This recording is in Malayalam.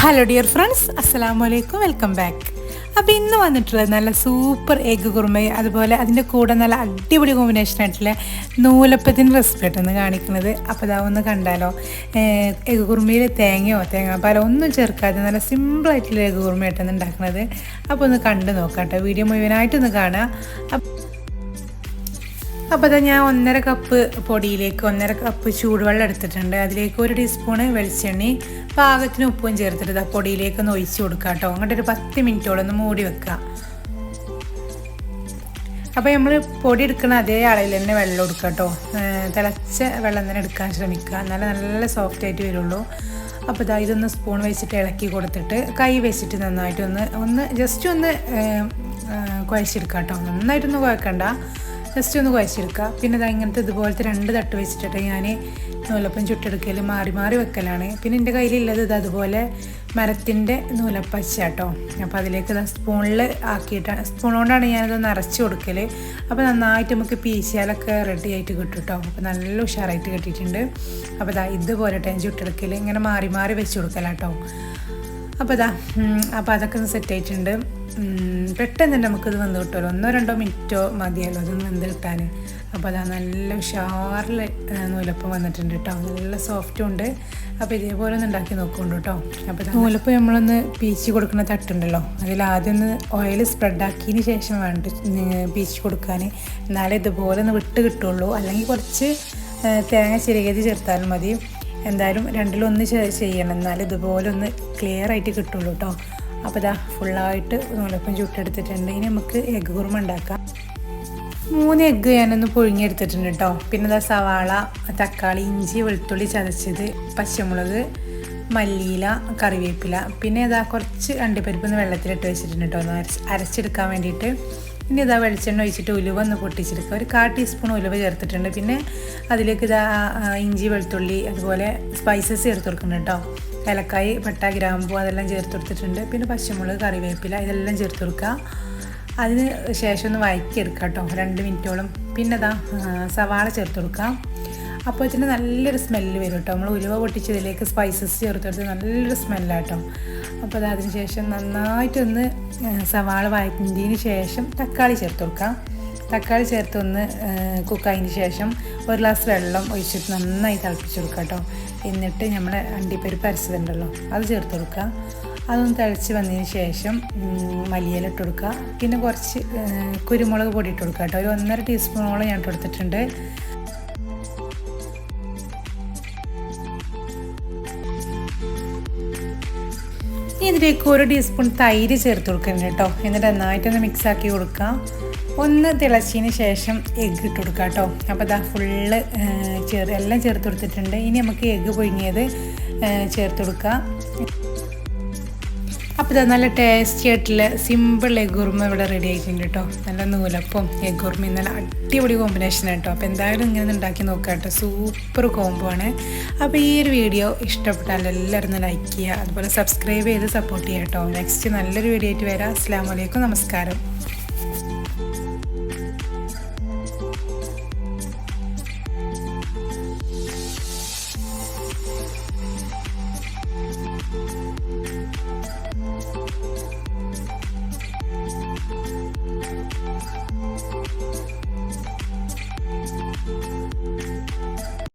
ഹലോ ഡിയർ ഫ്രണ്ട്സ് അസ്സലാം വലൈക്കും വെൽക്കം ബാക്ക് അപ്പോൾ ഇന്ന് വന്നിട്ടുള്ളത് നല്ല സൂപ്പർ എഗ്ഗ് കുറുമയും അതുപോലെ അതിന്റെ കൂടെ നല്ല അടിപൊളി കോമ്പിനേഷൻ ആയിട്ടുള്ള നൂലപ്പത്തിന്റെ റെസിപ്പി ആയിട്ടാണ് കാണിക്കുന്നത്. അപ്പോൾ ഇതാ ഒന്ന് കണ്ടാലോ. എഗ്ഗ് കുറുമയിൽ തേങ്ങയോ തേങ്ങാപ്പാലോ ഒന്നും ചേർക്കാതെ നല്ല സിമ്പിളായിട്ടുള്ള എഗ്ഗ് കുറുമയായിട്ടാണ് ഉണ്ടാക്കുന്നത്. അപ്പോൾ ഒന്ന് കണ്ട് നോക്കാം കേട്ടോ. വീഡിയോ മുഴുവനായിട്ടൊന്ന് കാണാം. അപ്പോൾ അതാ ഞാൻ ഒന്നര കപ്പ് പൊടിയിലേക്ക് ഒന്നര കപ്പ് ചൂടുവെള്ളം എടുത്തിട്ടുണ്ട്. അതിലേക്ക് ഒരു ടീസ്പൂണ് വെളിച്ചെണ്ണി പാകത്തിന് ഉപ്പും ചേർത്തിട്ട് ഇതാ പൊടിയിലേക്ക് ഒന്ന് ഒഴിച്ചു കൊടുക്കുക കേട്ടോ അങ്ങോട്ട് ഒരു പത്ത് മിനിറ്റോളം ഒന്ന് മൂടി വെക്കുക അപ്പോൾ നമ്മൾ പൊടി എടുക്കുന്ന അതേ അളവിൽ തന്നെ വെള്ളം എടുക്കുക കേട്ടോ തിളച്ച വെള്ളം തന്നെ എടുക്കാൻ ശ്രമിക്കുക എന്നാലേ നല്ല സോഫ്റ്റ് ആയിട്ട് വരുള്ളൂ. അപ്പോൾ ഇതാ ഇതൊന്ന് സ്പൂൺ വെച്ചിട്ട് ഇളക്കി കൊടുത്തിട്ട് കൈ വെച്ചിട്ട് നന്നായിട്ടൊന്ന് ഒന്ന് ജസ്റ്റ് ഒന്ന് കുഴച്ചെടുക്കാം ആ, കേട്ടോ നന്നായിട്ടൊന്ന് കുഴക്കണ്ട. ജസ്റ്റ് ഒന്ന് കുഴച്ചെടുക്കുക. പിന്നെ ഇത് ഇങ്ങനത്തെ ഇതുപോലത്തെ രണ്ട് തട്ട് വെച്ചിട്ട് ഞാൻ നൂലപ്പം ചുട്ടെടുക്കൽ മാറി മാറി വെക്കലാണ്. പിന്നെ എന്റെ കയ്യിലുള്ളത് ഇത് അതുപോലെ മരത്തിന്റെ നൂലപ്പച്ച കേട്ടോ. അപ്പോൾ അതിലേക്ക് സ്പൂണിൽ ആക്കിയിട്ടാണ്. സ്പൂൺ കൊണ്ടാണ് ഞാനത് നിറച്ച് കൊടുക്കൽ അപ്പോൾ നന്നായിട്ട് നമുക്ക് പീശിയാലൊക്കെ റെഡി ആയിട്ട് കിട്ടും കേട്ടോ. അപ്പോൾ നല്ല ഉഷാറായിട്ട് കിട്ടിയിട്ടുണ്ട്. അപ്പോൾ ഇതാ ഇതുപോലെ ടൈം ചുട്ടെടുക്കൽ ഇങ്ങനെ മാറി മാറി വെച്ച് കൊടുക്കലാട്ടോ. അപ്പോൾ ഇതാ അപ്പോൾ അതൊക്കെ ഒന്ന് സെറ്റ് ആയിട്ടുണ്ട്. പെട്ടെന്ന് തന്നെ നമുക്കിത് വന്ന് കിട്ടുമല്ലോ. ഒന്നോ രണ്ടോ മിനിറ്റോ മതിയല്ലോ അതൊന്ന് വെന്ത് കിട്ടാൻ അപ്പോൾ അതാ നല്ല ഉഷാറിൽ നൂലപ്പം വന്നിട്ടുണ്ട് കേട്ടോ. നല്ല സോഫ്റ്റും ഉണ്ട്. അപ്പോൾ ഇതേപോലെ ഒന്ന് ഉണ്ടാക്കി നോക്കുന്നുണ്ട് കേട്ടോ. അപ്പോൾ നൂലപ്പം നമ്മളൊന്ന് പീച്ച് കൊടുക്കുന്ന തട്ടുണ്ടല്ലോ. അതിൽ ആദ്യം ഒന്ന് ഓയിൽ സ്പ്രെഡാക്കിയതിന് ശേഷം വേണ്ട പീച്ച് കൊടുക്കാൻ എന്നാലേ ഇതുപോലെ ഒന്ന് വിട്ട് കിട്ടുള്ളൂ. അല്ലെങ്കിൽ കുറച്ച് തേങ്ങ ചിരകിയത് ചേർത്താലും മതി. എന്തായാലും രണ്ടിലൊന്ന് ചെയ്യണം. എന്നാലും ഇതുപോലെ ഒന്ന് ക്ലിയർ ആയിട്ട് കിട്ടുള്ളൂ കേട്ടോ അപ്പോൾ ഇതാ ഫുള്ളായിട്ട് നൂലപ്പം ചുട്ടെടുത്തിട്ടുണ്ട്. ഇനി നമുക്ക് എഗ്ഗ് കുറുമ ഉണ്ടാക്കാം. മൂന്ന് എഗ്ഗ് ഞാനൊന്ന് പുഴുങ്ങിയെടുത്തിട്ടുണ്ട് കേട്ടോ പിന്നെ ഇതാ സവാള തക്കാളി ഇഞ്ചി വെളുത്തുള്ളി ചതച്ചത് പച്ചമുളക് മല്ലിയില കറിവേപ്പില. പിന്നെ ഇതാ കുറച്ച് അണ്ടിപ്പരിപ്പ് ഒന്ന് വെള്ളത്തിലിട്ട് വെച്ചിട്ടുണ്ട് കേട്ടോ ഒന്ന് അരച്ചെടുക്കാൻ വേണ്ടിയിട്ട്. പിന്നെ ഇതാ വെളിച്ചെണ്ണ ഒഴിച്ചിട്ട് ഉലുവ ഒന്ന് പൊട്ടിച്ചെടുക്കുക. ഒരു കാ ടീസ്പൂൺ ഉലുവ ചേർത്തിട്ടുണ്ട്. പിന്നെ അതിലേക്ക് ഇതാ ഇഞ്ചി വെളുത്തുള്ളി അതുപോലെ സ്പൈസസ് ചേർത്ത് കൊടുക്കുന്നുണ്ട് കേട്ടോ. ഏലക്കായ് പട്ട ഗ്രാമ്പൂ അതെല്ലാം ചേർത്ത് കൊടുത്തിട്ടുണ്ട്. പിന്നെ പച്ചമുളക് കറിവേപ്പില ഇതെല്ലാം ചേർത്ത് കൊടുക്കുക. അതിന് ശേഷം ഒന്ന് വഴറ്റിയെടുക്കുക കേട്ടോ. രണ്ട് മിനിറ്റോളം. പിന്നെ അതാ സവാള ചേർത്ത് കൊടുക്കാം അപ്പോൾ ഇതിന് നല്ലൊരു സ്മെല്ല് വരും കേട്ടോ നമ്മൾ ഉലുവ പൊട്ടിച്ചതിലേക്ക് സ്പൈസസ് ചേർത്ത് കൊടുത്ത് നല്ലൊരു സ്മെല്ലാട്ടോ അപ്പോൾ അത് അതിന് ശേഷം നന്നായിട്ടൊന്ന് സവാള വഴറ്റിയതിന് ശേഷം തക്കാളി ചേർത്ത് കൊടുക്കാം. തക്കാളി ചേർത്തൊന്ന് കുക്ക് കുക്കായതിന് ശേഷം ഒരു ഗ്ലാസ് വെള്ളം ഒഴിച്ചിട്ട് നന്നായി തിളപ്പിച്ച് കൊടുക്കുക കേട്ടോ എന്നിട്ട് നമ്മുടെ അണ്ടിപ്പരിപ്പ് അരച്ചതുണ്ടല്ലോ അത് ചേർത്ത് കൊടുക്കുക അതൊന്ന് തിളച്ച് വന്നതിന് ശേഷം മല്ലിയില ഇട്ട് കൊടുക്കുക പിന്നെ കുറച്ച് കുരുമുളക് പൊടി ഇട്ട് കൊടുക്കുക കേട്ടോ ഒരു ഒന്നര ടീസ്പൂണോളം ഞാൻ ഇട്ട് കൊടുത്തിട്ടുണ്ട്. ഇതിലേക്ക് ഒരു ടീസ്പൂൺ തൈര് ചേർത്ത് കൊടുക്കുന്നുണ്ട് കേട്ടോ. എന്നിട്ട് നന്നായിട്ടൊന്ന് മിക്സാക്കി കൊടുക്കാം ഒന്ന് തിളച്ചതിന് ശേഷം എഗ്ഗ് ഇട്ട് കൊടുക്കുക കേട്ടോ. അപ്പോൾ ഇതാ ഫുള്ള് ചേർ എല്ലാം ചേർത്ത് കൊടുത്തിട്ടുണ്ട്. ഇനി നമുക്ക് എഗ്ഗ് പൊഴിഞ്ഞത് ചേർത്ത് കൊടുക്കാം അപ്പോൾ ഇതാ നല്ല ടേസ്റ്റി ആയിട്ടുള്ള സിമ്പിൾ എഗ് കുറുമ ഇവിടെ റെഡി ആയിട്ടുണ്ട് കേട്ടോ നല്ല നൂലപ്പം എഗ് കുറുമയും നല്ല അടിപൊളി കോമ്പിനേഷൻ കേട്ടോ അപ്പോൾ എന്തായാലും ഇങ്ങനെ ഉണ്ടാക്കി നോക്കുക കേട്ടോ. സൂപ്പർ കോംബോ ആണ്. അപ്പോൾ ഈ ഒരു വീഡിയോ ഇഷ്ടപ്പെട്ടാൽ എല്ലാവരും ലൈക്ക് ചെയ്യുക. അതുപോലെ സബ്സ്ക്രൈബ് ചെയ്ത് സപ്പോർട്ട് ചെയ്യുക കേട്ടോ നെക്സ്റ്റ് നല്ലൊരു വീഡിയോ ആയിട്ട് വരാം. അസ്സാം വലൈക്കും നമസ്കാരം.